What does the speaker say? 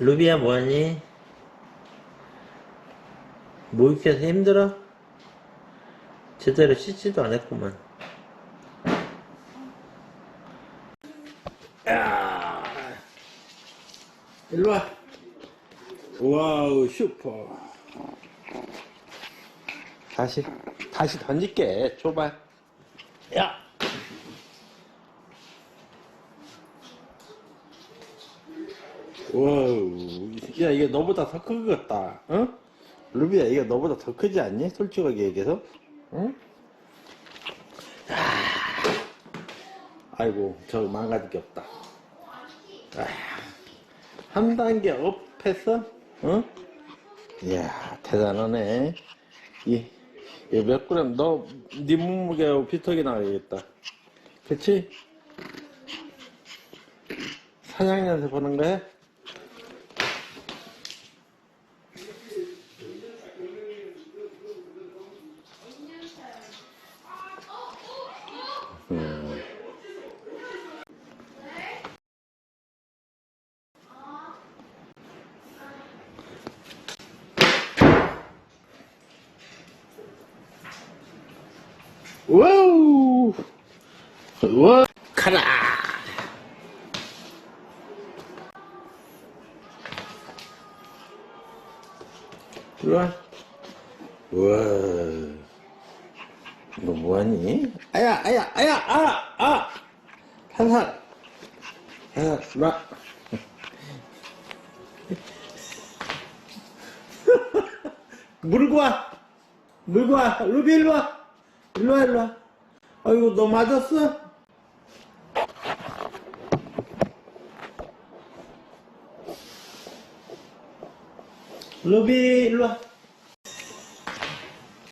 루비야 뭐하니? 목욕해서 힘들어? 제대로 씻지도 않았구만. 야. 일로와. 와우 슈퍼. 다시 다시 던질게 줘봐 야 와우 야 이게 너보다 더 큰 것 같다 어? 루비야 이게 너보다 더 크지 않니? 솔직하게 얘기해서 응? 아, 아이고 저 망가질 게 없다 아, 한 단계 업했어? 어? 이야 대단하네 이, 이몇 그램 너 네 몸무게하고 비슷하게 나가야겠다 그치? 사장님한테 보는 거야? 와우! 와! 가라! 들어와. 와. 너 뭐하니? 아야, 아야, 아야, 아, 아! 한산! 한산, 마. 물고 와! 물고 와! 루비 일로 와! 일로 와, 일로 와. 아이고, 너 맞았어? 루비 일로 와.